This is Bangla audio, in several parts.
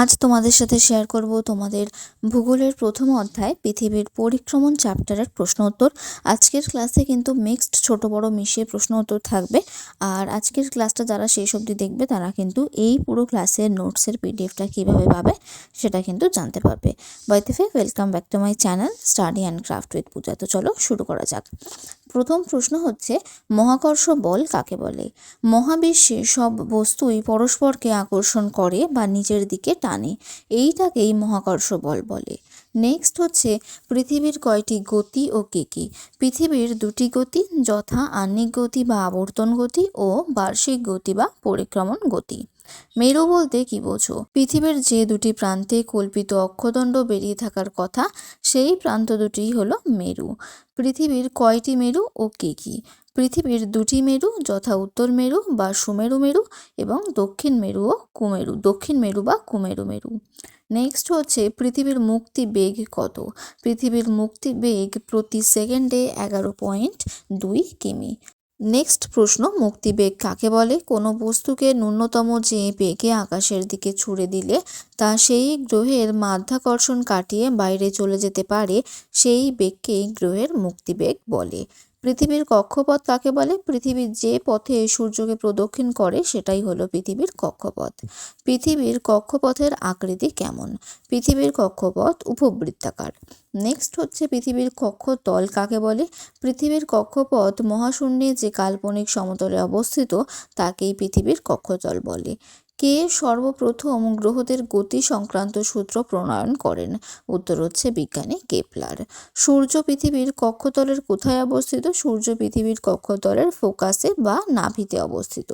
আজ তোমাদের সাথে শেয়ার করব তোমাদের ভূগোলের প্রথম অধ্যায়, পৃথিবীর পরিক্রমণ চ্যাপ্টারের প্রশ্ন উত্তর। আজকের ক্লাসে কিন্তু মিক্সড ছোট বড় মিশিয়ে প্রশ্ন উত্তর থাকবে। আর আজকের ক্লাসটা যারা শেষ অবধি দেখবে, তারা কিন্তু এই পুরো ক্লাসের নোটসের পিডিএফটা কীভাবে পাবে, সেটা কিন্তু জানতে পারবে। বাইতেফে welcome back to my channel study and craft with Puja তো চলো শুরু করা যাক। প্রথম প্রশ্ন হচ্ছে, মহাকর্ষ বল কাকে বলে? মহাবিশ্বে সব বস্তুই পরস্পরকে আকর্ষণ করে বা নিজের দিকে টানে, এইটাকেই মহাকর্ষ বল বলে। নেক্সট হচ্ছে পৃথিবীর কয়টি গতি ও কী কী। পৃথিবীর দুটি গতি, যথা আহ্নিক গতি বা আবর্তন গতি ও বার্ষিক গতি বা পরিক্রমণ গতি। মেরু বলতে কি বোঝো? পৃথিবীর যে দুটি প্রান্তে কল্পিত অক্ষদণ্ড বেরিয়ে থাকার কথা, সেই প্রান্ত দুটি হলো মেরু। পৃথিবীর কয়টি মেরু ও কী কী? পৃথিবীর দুটি মেরু, যথা উত্তর মেরু বা সুমেরু মেরু এবং দক্ষিণ মেরু ও কুমেরু, দক্ষিণ মেরু বা কুমেরু মেরু। নেক্সট হচ্ছে পৃথিবীর মুক্তি বেগ কত? পৃথিবীর মুক্তি বেগ প্রতি সেকেন্ডে এগারো পয়েন্ট দুই কিমি। নেক্সট প্রশ্ন মুক্তিবেগ কাকে বলে? কোনো বস্তুকে ন্যূনতম যে বেগে আকাশের দিকে ছুড়ে দিলে তা সেই গ্রহের মাধ্যাকর্ষণ কাটিয়ে বাইরে চলে যেতে পারে, সেই বেগকেই গ্রহের মুক্তিবেগ বলে। পৃথিবীর কক্ষপথ কাকে বলে? পৃথিবীর যে পথে সূর্যকে প্রদক্ষিণ করে সেটাই হলো পৃথিবীর কক্ষপথ। পৃথিবীর কক্ষপথের আকৃতি কেমন? পৃথিবীর কক্ষপথ উপবৃত্তাকার। নেক্সট হচ্ছে পৃথিবীর কক্ষতল কাকে বলে? পৃথিবীর কক্ষপথ মহাশূন্যে যে কাল্পনিক সমতলে অবস্থিত, তাকেই পৃথিবীর কক্ষতল বলে। কে সর্বপ্রথম গ্রহদের গতি সংক্রান্ত সূত্র প্রণয়ন করেন? উত্তর হচ্ছে বিজ্ঞানী কেপলার। সূর্য পৃথিবীর কক্ষতলের কোথায় অবস্থিত? সূর্য পৃথিবীর কক্ষতলের ফোকাসে বা নাভিতে অবস্থিত।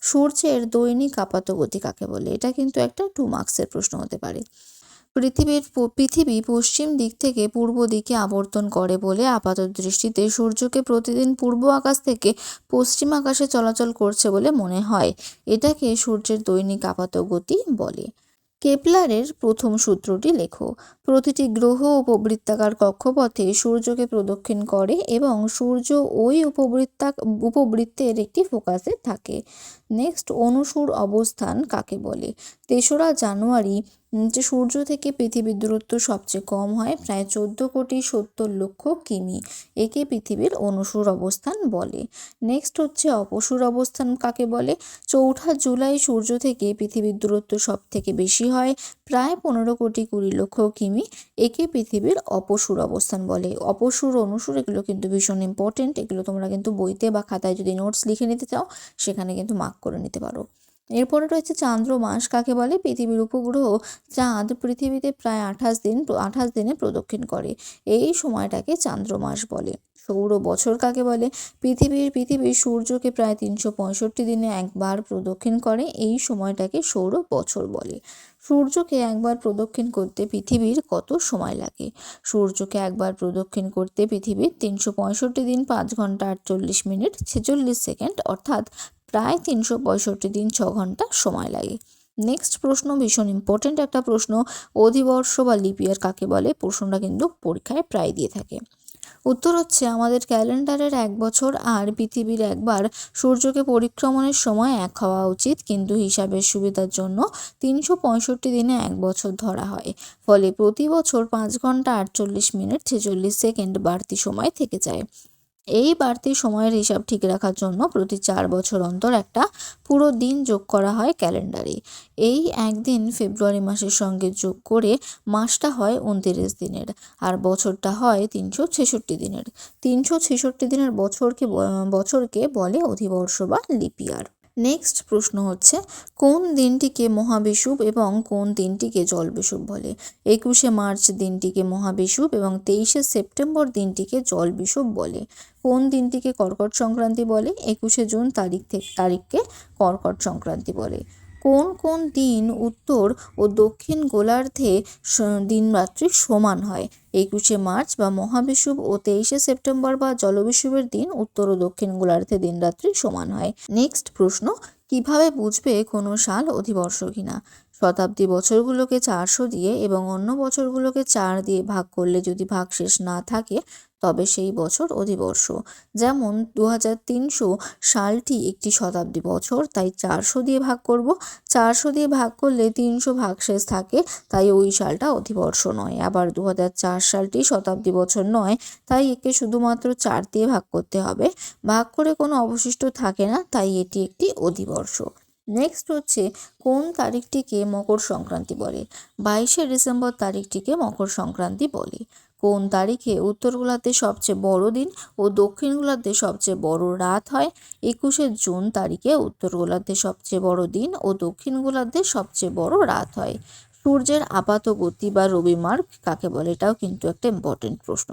সূর্যের দৈনিক আপাত গতি কাকে বলে? এটা কিন্তু একটা টু মার্কসের প্রশ্ন হতে পারে। পৃথিবীর পৃথিবী পশ্চিম দিক থেকে পূর্ব দিকে আবর্তন করে বলে আপাত দৃষ্টিতে সূর্যকে প্রতিদিন পূর্ব আকাশ থেকে পশ্চিম আকাশে চলাচল করছে বলে মনে হয়। এটাকে সূর্যের দৈনিক আপাত গতি বলে। কেপলারের প্রথম সূত্রটি লেখো, প্রতিটি গ্রহ উপবৃত্তাকার কক্ষপথে সূর্যকে প্রদক্ষিণ করে এবং সূর্য ওই উপবৃত্তা, উপবৃত্তের একটি ফোকাসে থাকে। নেক্সট অনুসুর অবস্থান কাকে বলে? তেসরা জানুয়ারি যে সূর্য থেকে পৃথিবীর দূরত্ব সবচেয়ে কম হয়, প্রায় চোদ্দ কোটি সত্তর লক্ষ কিমি। একে পৃথিবীর অনুসুর অবস্থান বলে। নেক্সট হচ্ছে অপসুর অবস্থান কাকে বলে? চৌঠা জুলাই সূর্য থেকে পৃথিবীর দূরত্ব সব থেকে বেশি হয়, প্রায় পনেরো কোটি কুড়ি লক্ষ কিমি। একে পৃথিবীর অপসুর অবস্থান বলে। অপসুর, অনুসুর এগুলো কিন্তু ভীষণ ইম্পর্টেন্ট এগুলো তোমরা কিন্তু বইতে বা খাতায় যদি নোটস লিখে নিতে চাও, সেখানে কিন্তু মার্ক করে নিতে পারো। এরপরে রয়েছে চান্দ্র মাস, কাকে বলে? পৃথিবীর উপগ্রহ চাঁদ পৃথিবীতে প্রায় আঠাশ দিন, আঠাশ দিনে প্রদক্ষিণ করে। এই সময়টাকে চান্দ্র মাস বলে। সৌর বছর কাকে বলে? পৃথিবীর পৃথিবীর সূর্যকে প্রায় তিনশো পঁয়ষট্টি দিনে একবার প্রদক্ষিণ করে, এই সময়টাকে সৌর বছর বলে। সূর্যকে একবার প্রদক্ষিণ করতে পৃথিবীর কত সময় লাগে? সূর্যকে একবার প্রদক্ষিণ করতে পৃথিবীর তিনশো পঁয়ষট্টি দিন, পাঁচ ঘণ্টা আটচল্লিশ মিনিট, ছেচল্লিশ সেকেন্ড, অর্থাৎ প্রায় তিনশো পঁয়ষট্টি দিন ছ ঘণ্টা সময় লাগে। নেক্সট প্রশ্ন, ভীষণ ইম্পর্টেন্ট একটা প্রশ্ন, অধিবর্ষ বা লিপিয়ার কাকে বলে? প্রশ্নটা কিন্তু পরীক্ষায় প্রায় দিয়ে থাকে। উত্তর হচ্ছে, আমাদের ক্যালেন্ডারের এক বছর আর পৃথিবীর একবার সূর্যকে পরিক্রমণের সময় এক হওয়া উচিত, কিন্তু হিসাবের সুবিধার জন্য তিনশো পঁয়ষট্টি দিনে এক বছর ধরা হয়। ফলে প্রতি বছর পাঁচ ঘণ্টা আটচল্লিশ মিনিট ছেচল্লিশ সেকেন্ড বাড়তি সময় থেকে যায়। এই বাড়তি সময়ের হিসাব ঠিক রাখার জন্য প্রতি চার বছর অন্তর একটা পুরো দিন যোগ করা হয় ক্যালেন্ডারে। এই একদিন ফেব্রুয়ারি মাসের সঙ্গে যোগ করে মাসটা হয় উনতিরিশ দিনের আর বছরটা হয় তিনশো ছেষট্টি দিনের। তিনশো ছেষট্টি দিনের বছরকে বছরকে বলে অধিবর্ষ বা লিপিয়ার নেক্সট প্রশ্ন হচ্ছে, কোন দিনটিকে মহাবিষুব এবং কোন দিনটিকে জলবিষুব বলে? একুশে মার্চ দিনটিকে মহাবিষুব এবং তেইশে সেপ্টেম্বর দিনটিকে জলবিষুব বলে। কোন দিনটিকে কর্কট সংক্রান্তি বলে? একুশে জুন তারিখ থেকে তারিখকে কর্কট সংক্রান্তি বলে। কোন কোন দিন উত্তর ও দক্ষিণ গোলার্ধে দিনরাত্রি সমান হয়? একুশে মার্চ বা মহাবিষুব ও তেইশে সেপ্টেম্বর বা জলবিষুবের দিন উত্তর ও দক্ষিণ গোলার্ধে দিনরাত্রি সমান হয়। নেক্সট প্রশ্ন, কীভাবে বুঝবে কোনো সাল অধিবর্ষ কিনা? শতাব্দী বছরগুলোকে চারশো দিয়ে এবং অন্য বছরগুলোকে চার দিয়ে ভাগ করলে যদি ভাগশেষ না থাকে, তবে সেই বছর অধিবর্ষ। যেমন দু হাজার তিনশো সালটি একটি শতাব্দী বছর, তাই চারশো দিয়ে ভাগ করব। চারশো দিয়ে ভাগ করলে তিনশো ভাগশেষ থাকে, তাই ওই সালটা অধিবর্ষ নয়। আবার দু হাজার চার সালটি শতাব্দী বছর নয়, তাই একে শুধুমাত্র চার দিয়ে ভাগ করতে হবে। ভাগ করে কোনো অবশিষ্ট থাকে না, তাই এটি একটি অধিবর্ষ। নেক্সট হচ্ছে কোন তারিখটিকে মকর সংক্রান্তি বলে? বাইশে ডিসেম্বর তারিখটিকে মকর সংক্রান্তি বলে। কোন তারিখে উত্তর গোলার্ধে সবচেয়ে বড় দিন ও দক্ষিণ গোলার্ধে সবচেয়ে বড় রাত হয়? একুশে জুন তারিখে উত্তর গোলার্ধে সবচেয়ে বড় দিন ও দক্ষিণ গোলার্ধে সবচেয়ে বড় রাত হয়। সূর্যের আপাত গতি বা রবি মার্গ কাকে বলে? এটাও কিন্তু একটা ইম্পর্টেন্ট প্রশ্ন।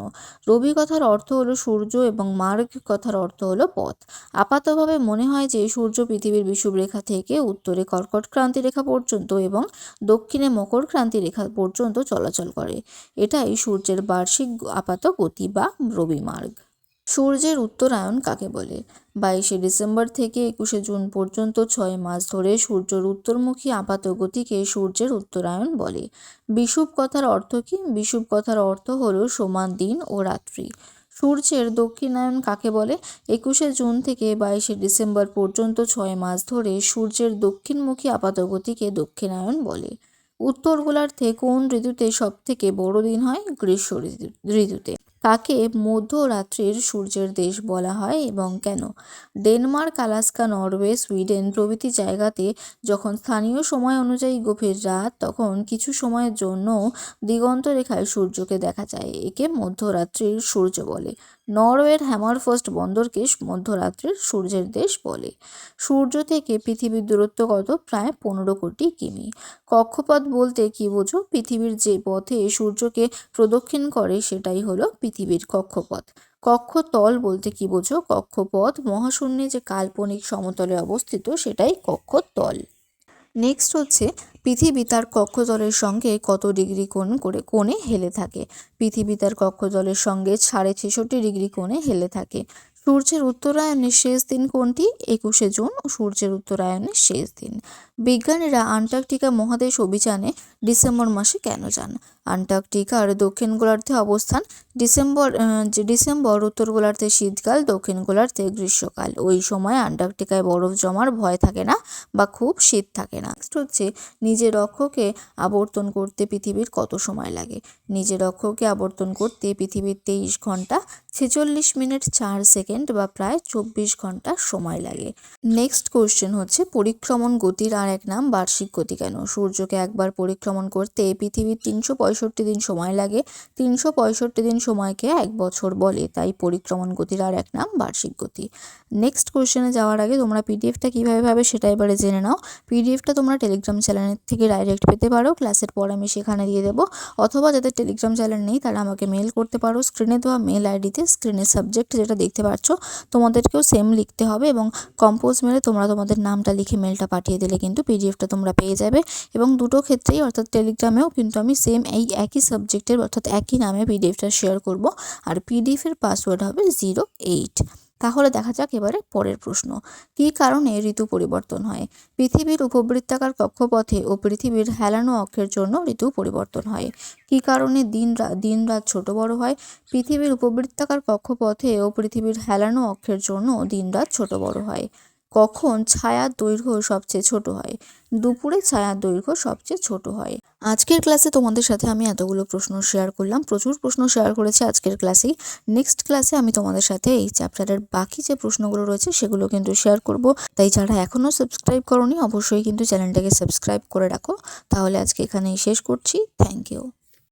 রবি কথার অর্থ হলো সূর্য এবং মার্গ কথার অর্থ হলো পথ। আপাতভাবে মনে হয় যে সূর্য পৃথিবীর বিষুব রেখা থেকে উত্তরে কর্কট ক্রান্তি রেখা পর্যন্ত এবং দক্ষিণে মকর ক্রান্তি রেখা পর্যন্ত চলাচল করে। এটাই সূর্যের বার্ষিক আপাত গতি বা রবি মার্গ। সূর্যের উত্তরায়ণ কাকে বলে? বাইশে ডিসেম্বর থেকে একুশে জুন পর্যন্ত ছয় মাস ধরে সূর্যের উত্তরমুখী আপাত গতিকে সূর্যের উত্তরায়ণ বলে। বিষুব কথার অর্থ কী? বিষুব কথার অর্থ হলো সমান দিন ও রাত্রি। সূর্যের দক্ষিণায়ন কাকে বলে? একুশে জুন থেকে বাইশে ডিসেম্বর পর্যন্ত ছয় মাস ধরে সূর্যের দক্ষিণমুখী আপাতগতিকে দক্ষিণায়ন বলে। উত্তর গোলার্ধে কোন ঋতুতে সবথেকে বড় দিন হয়? গ্রীষ্ম ঋতু ঋতুতে। কাকে মধ্যরাত্রির সূর্যের দেশ বলা হয় এবং কেন? ডেনমার্ক, আলাস্কা, নরওয়ে, সুইডেন প্রভৃতি জায়গাতে যখন স্থানীয় সময় অনুযায়ী গভীর রাত, তখন কিছু সময়ের জন্য দিগন্ত রেখায় সূর্যকে দেখা যায়, একে মধ্যরাত্রির সূর্য বলে। নরওয়ের হ্যামারফার্স্ট বন্দরকে মধ্যরাত্রির সূর্যের দেশ বলে। সূর্য থেকে পৃথিবীর দূরত্ব কত? প্রায় পনেরো কোটি কিমি। কক্ষপথ বলতে কী বোঝো? পৃথিবীর যে পথে সূর্যকে প্রদক্ষিণ করে সেটাই হলো পৃথিবীর কক্ষপথ। কক্ষতল বলতে কী বোঝো? কক্ষপথ মহাশূন্যে যে কাল্পনিক সমতলে অবস্থিত সেটাই কক্ষতল নেক্সট হচ্ছে পৃথিবী তার কক্ষতলের সঙ্গে কত ডিগ্রি কোণ করে কোণে হেলে থাকে? পৃথিবী তার কক্ষতলের সঙ্গে সাড়ে ছেষট্টি ডিগ্রি কোণে হেলে থাকে। সূর্যের উত্তরায়ণের শেষ দিন কোনটি? একুশে জুন সূর্যের উত্তরায়ণের শেষ দিন। বিজ্ঞানীরা আন্টার্কটিকা মহাদেশ অভিযানে ডিসেম্বর মাসে কেন যান? আন্টার্কটিকার দক্ষিণ গোলার্ধে অবস্থান ডিসেম্বর ডিসেম্বর, উত্তর গোলার্ধে শীতকাল, দক্ষিণ গোলার্ধে গ্রীষ্মকাল। ওই সময় আন্টার্কটিকায় বরফ জমার ভয় থাকে না বা খুব শীত থাকে না। নেক্সট হচ্ছে নিজের অক্ষকে আবর্তন করতে পৃথিবীর কত সময় লাগে? নিজের অক্ষকে আবর্তন করতে পৃথিবীর তেইশ ঘণ্টা, ছেচল্লিশ মিনিট চার সেকেন্ড বা প্রায় চব্বিশ ঘণ্টা সময় লাগে। নেক্সট কোশ্চেন হচ্ছে পরিক্রমণ গতির আর এক নাম বার্ষিক গতি কেন? সূর্যকে একবার পরিক্রমণ করতে পৃথিবীর তিনশো পঁয়ষট্টি দিন সময় লাগে। তিনশো পঁয়ষট্টি দিন সময়কে এক বছর বলে, তাই পরিক্রমণ গতির আর এক নাম বার্ষিক গতি। নেক্সট কোশ্চেনে যাওয়ার আগে তোমরা পিডিএফটা কীভাবে পাবে সেটা এবারে জেনে নাও। পিডিএফটা তোমরা টেলিগ্রাম চ্যানেল থেকে ডাইরেক্ট পেতে পারো। ক্লাসের পর আমি সেখানে দিয়ে দেবো। অথবা যাদের টেলিগ্রাম চ্যানেল নেই, তারা আমাকে মেল করতে পারো। স্ক্রিনে দেওয়া মেল আইডিতে স্ক্রিনের সাবজেক্ট যেটা দেখতে পাচ্ছ, তোমাদেরকেও সেম লিখতে হবে এবং কম্পোজ মেলে তোমরা তোমাদের নামটা লিখে মেলটা পাঠিয়ে দিলে কিন্তু পিডিএফটা তোমরা পেয়ে যাবে। এবং দুটো ক্ষেত্রেই অর্থাৎ টেলিগ্রামেও কিন্তু আমি সেম এই একই সাবজেক্টের অর্থাৎ একই নামে পিডিএফটা শেয়ার করব। আর পিডিএফের পাসওয়ার্ড হবে জিরো এইট তাহলে দেখা যাক এবারে পরের প্রশ্ন। কী কারণে ঋতু পরিবর্তন হয়? পৃথিবীর উপবৃত্তাকার কক্ষপথে ও পৃথিবীর হেলানো অক্ষের জন্য ঋতু পরিবর্তন হয়। কী কারণে দিন দিন রাত ছোট বড় হয়? পৃথিবীর উপবৃত্তাকার কক্ষপথে ও পৃথিবীর হেলানো অক্ষের জন্য দিন রাত ছোট বড় হয়। কখন ছায়ার দৈর্ঘ্য সবচেয়ে ছোট হয়? দুপুরে ছায়ার দৈর্ঘ্য সবচেয়ে ছোট হয়। আজকের ক্লাসে তোমাদের সাথে আমি এতগুলো প্রশ্ন শেয়ার করলাম। প্রচুর প্রশ্ন শেয়ার করেছি আজকের ক্লাসেই নেক্সট ক্লাসে আমি তোমাদের সাথে এই চ্যাপ্টারের বাকি যে প্রশ্নগুলো রয়েছে সেগুলো কিন্তু শেয়ার করব। তাই যারা এখনও সাবস্ক্রাইব করনি, অবশ্যই কিন্তু চ্যানেলটাকে সাবস্ক্রাইব করে রাখো। তাহলে আজকে এখানেই শেষ করছি। Thank you